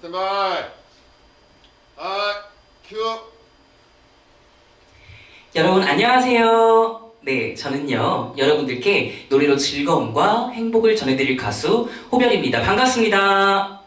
스탠바이. 아, 큐. 여러분 안녕하세요. 네, 저는요 여러분들께 노래로 즐거움과 행복을 전해드릴 가수 호별입니다. 반갑습니다.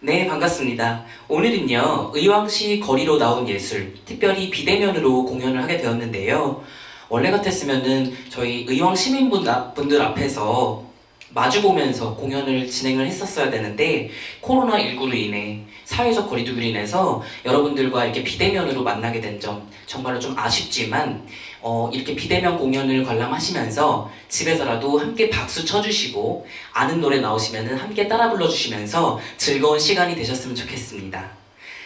네, 반갑습니다. 오늘은요 의왕시 거리로 나온 예술, 특별히 비대면으로 공연을 하게 되었는데요. 원래 같았으면은 저희 의왕 시민분들 앞에서 마주보면서 공연을 진행을 했었어야 되는데 코로나19로 인해 사회적 거리두기로 인해서 여러분들과 이렇게 비대면으로 만나게 된 점 정말로 좀 아쉽지만 어, 이렇게 비대면 공연을 관람하시면서 집에서라도 함께 박수 쳐주시고 아는 노래 나오시면 함께 따라 불러주시면서 즐거운 시간이 되셨으면 좋겠습니다.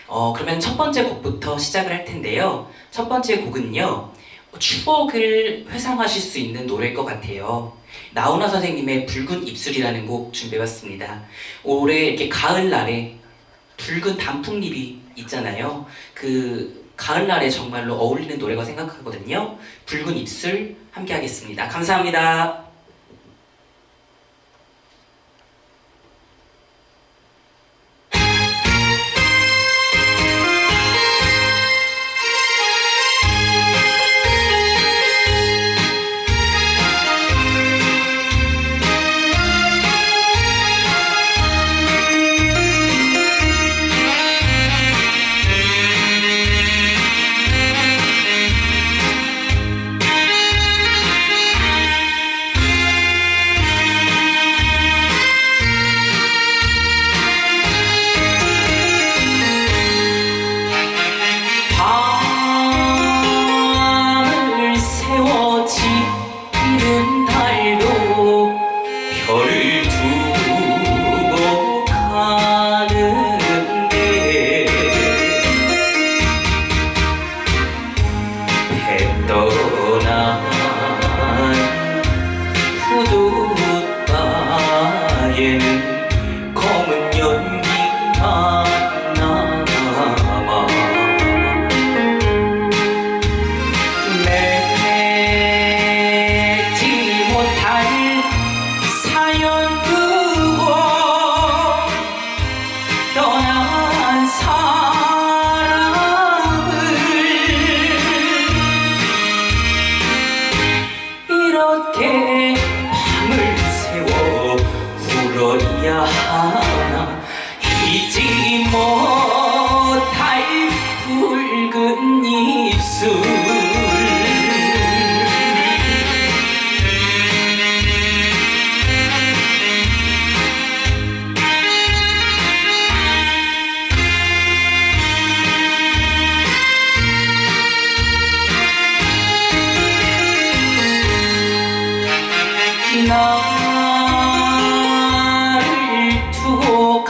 어, 그러면 첫 번째 곡부터 시작을 할 텐데요. 첫 번째 곡은요. 추억을 회상하실 수 있는 노래일 것 같아요. 나훈아 선생님의 붉은 입술이라는 곡 준비해봤습니다. 올해 이렇게 가을날에 붉은 단풍잎이 있잖아요. 그 가을날에 정말로 어울리는 노래가 생각하거든요. 붉은 입술 함께 하겠습니다. 감사합니다.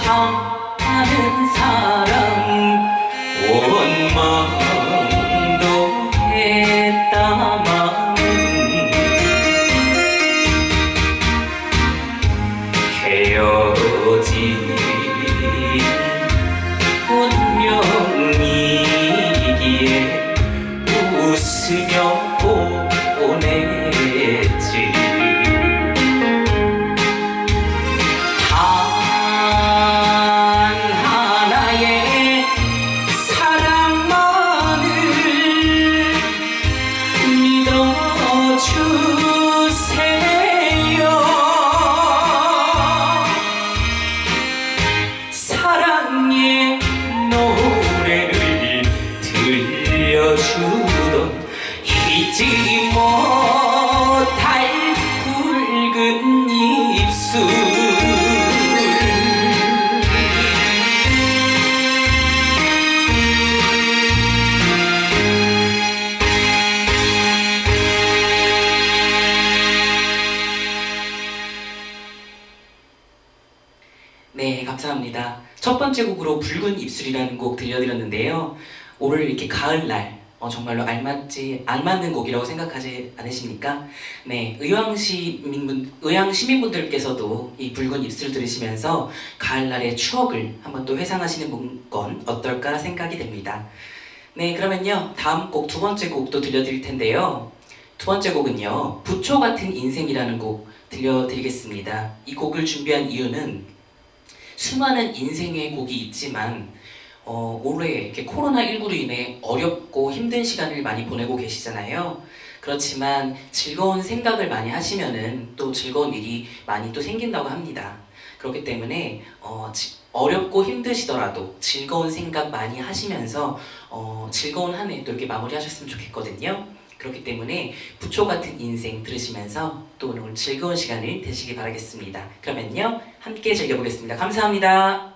두 첫 번째 곡으로 붉은 입술이라는 곡 들려드렸는데요. 올 이렇게 가을날 어, 정말로 알맞지 알맞는 곡이라고 생각하지 않으십니까? 네, 의왕 시민분 의왕 시민분들께서도 이 붉은 입술 들으시면서 가을날의 추억을 한번 또 회상하시는 건 어떨까 생각이 됩니다. 네, 그러면요 다음 곡 두 번째 곡도 들려드릴 텐데요. 두 번째 곡은요 부초 같은 인생이라는 곡 들려드리겠습니다. 이 곡을 준비한 이유는 수많은 인생의 곡이 있지만 어, 올해 이렇게 코로나19로 인해 어렵고 힘든 시간을 많이 보내고 계시잖아요. 그렇지만 즐거운 생각을 많이 하시면은 또 즐거운 일이 많이 또 생긴다고 합니다. 그렇기 때문에 어, 지- 어렵고 힘드시더라도 즐거운 생각 많이 하시면서 어, 즐거운 한 해 또 이렇게 마무리하셨으면 좋겠거든요. 그렇기 때문에 부초 같은 인생 들으시면서 또 오늘 즐거운 시간을 되시기 바라겠습니다. 그러면요 함께 즐겨보겠습니다. 감사합니다.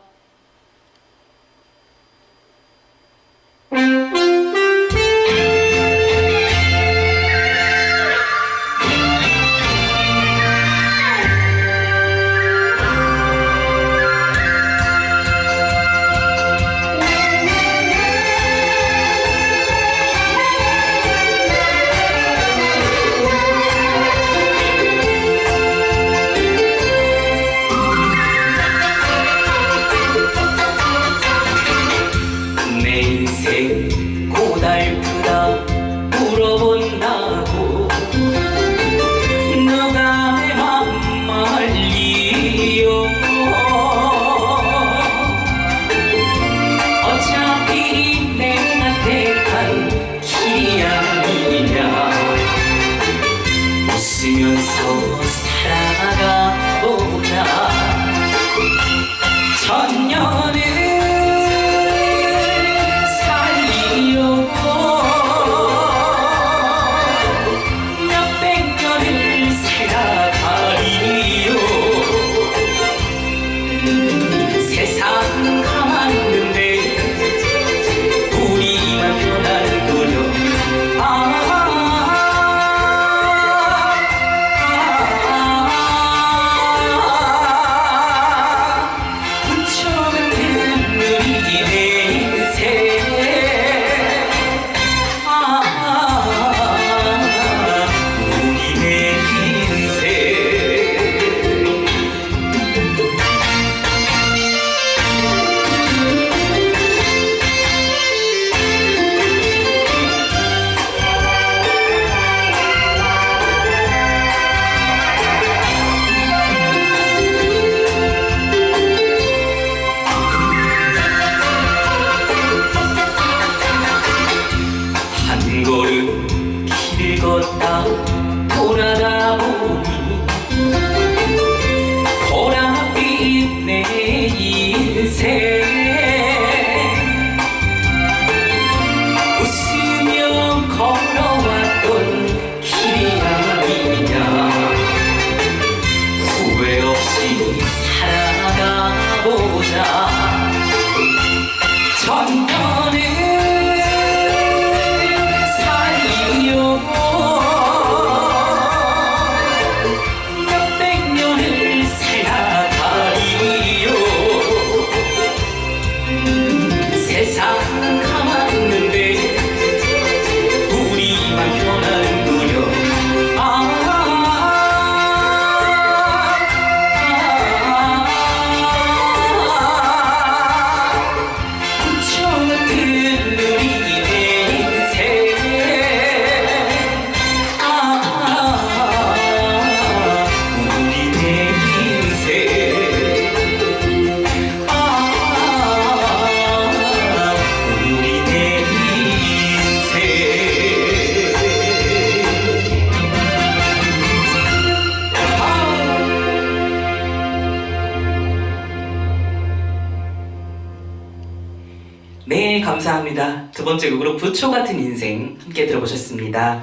두 번째 곡으로 부초 같은 인생 함께 들어보셨습니다.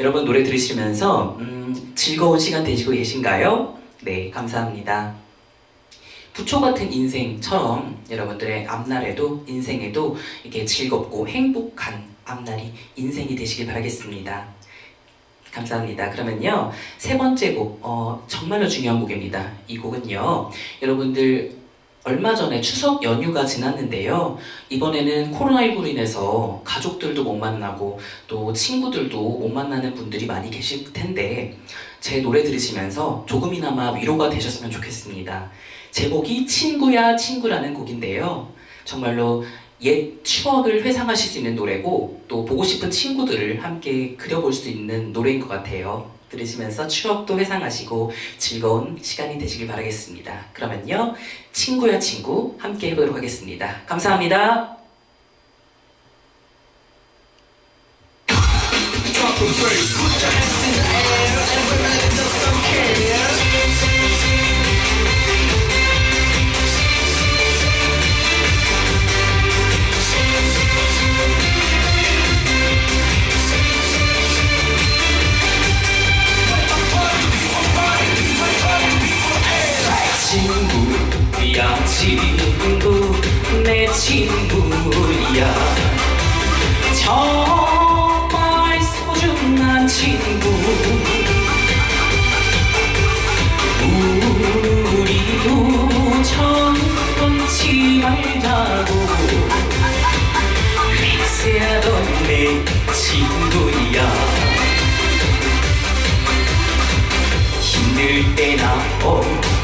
여러분 노래 들으시면서 음, 즐거운 시간 되시고 계신가요? 네, 감사합니다. 부초 같은 인생처럼 여러분들의 앞날에도 인생에도 이렇게 즐겁고 행복한 앞날이 인생이 되시길 바라겠습니다. 감사합니다. 그러면요 세 번째 곡 어, 정말로 중요한 곡입니다. 이 곡은요 여러분들 얼마 전에 추석 연휴가 지났는데요. 이번에는 코로나19로 인해서 가족들도 못 만나고 또 친구들도 못 만나는 분들이 많이 계실 텐데 제 노래 들으시면서 조금이나마 위로가 되셨으면 좋겠습니다. 제목이 친구야 친구라는 곡인데요. 정말로 옛 추억을 회상하실 수 있는 노래고 또 보고 싶은 친구들을 함께 그려볼 수 있는 노래인 것 같아요. 들으시면서 추억도 회상하시고 즐거운 시간이 되시길 바라겠습니다. 그러면요, 친구야 친구 함께 해보도록 하겠습니다. 감사합니다.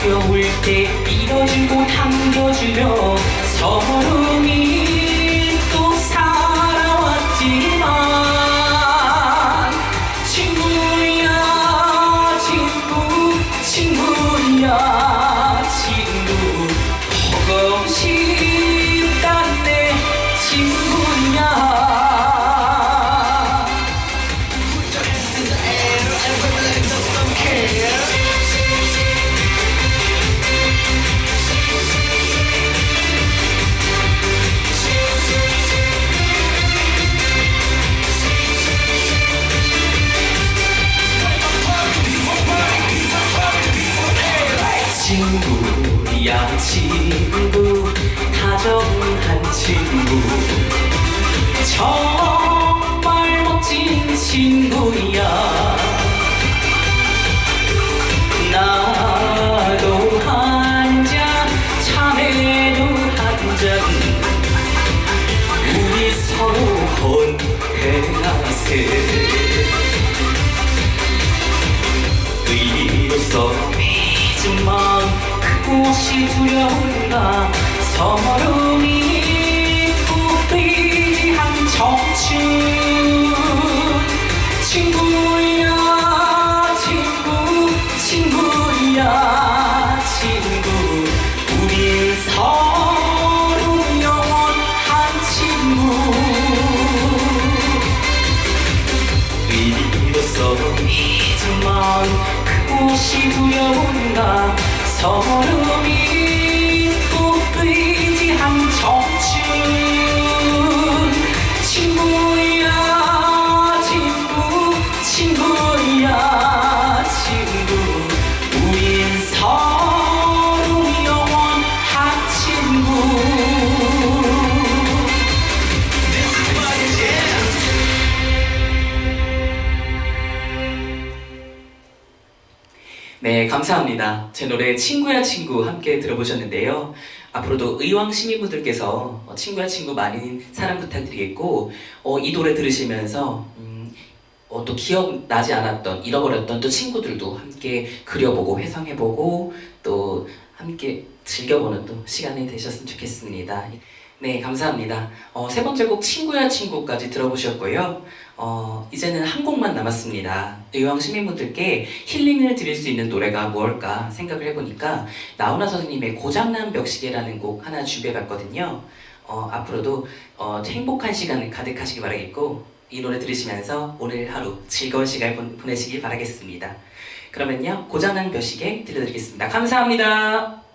어려울 때 밀어주고 당겨주며 친구야. 나도 한 잔 참외도 한잔. 우리 서로 건행하세 의리로서 믿지만 그곳이 두려운가? 서로 감사합니다. 제 노래 친구야 친구 함께 들어보셨는데요. 앞으로도 의왕 시민분들께서 어, 친구야 친구 많이 사랑 부탁드리겠고 어, 이 노래 들으시면서 음, 어, 또 기억나지 않았던 잃어버렸던 또 친구들도 함께 그려보고 회상해보고 또 함께 즐겨보는 또 시간이 되셨으면 좋겠습니다. 네, 감사합니다. 어, 세 번째 곡 친구야 친구까지 들어보셨고요. 어, 이제는 한 곡만 남았습니다. 의왕 시민분들께 힐링을 드릴 수 있는 노래가 무엇일까 생각을 해보니까 나훈아 선생님의 고장난 벽시계라는 곡 하나 준비해봤거든요. 어, 앞으로도 어, 행복한 시간 가득하시기 바라겠고 이 노래 들으시면서 오늘 하루 즐거운 시간 보- 보내시길 바라겠습니다. 그러면요 고장난 벽시계 들려드리겠습니다. 감사합니다.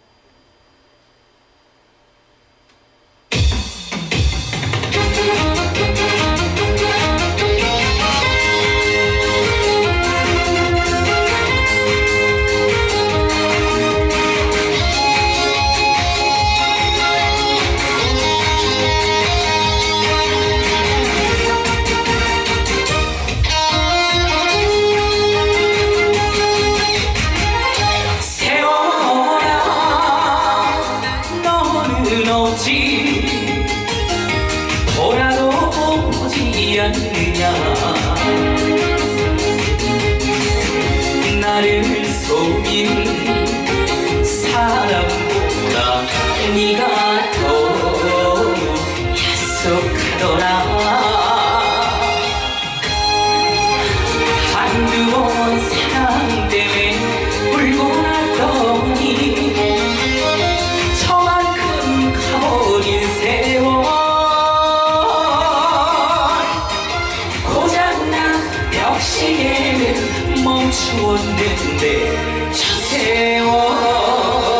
않느냐. 나를 속인 사람보다 네가 더 약속하더라 시계는 멈추었는데 저 세월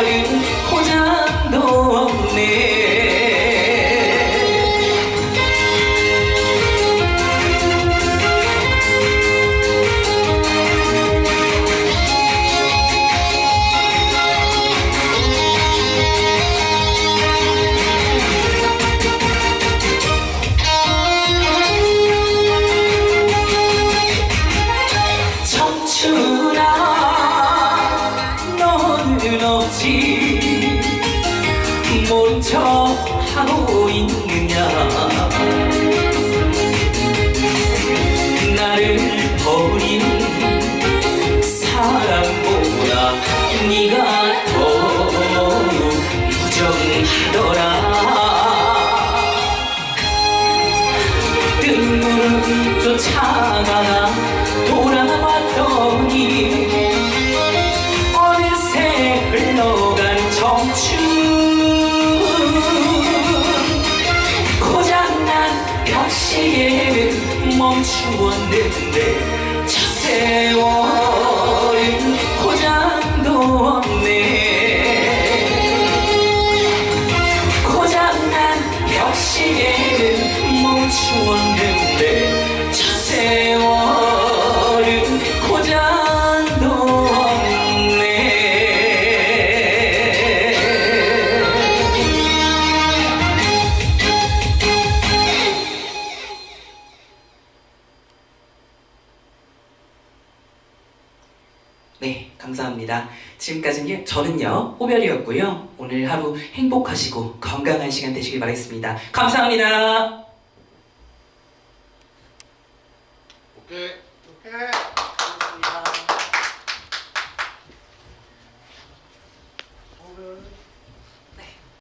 추었는데 저 세월 지금까지는 저는요, 호별이었고요. 오늘 하루 행복하시고 건강한 시간 되시길 바라겠습니다. 감사합니다.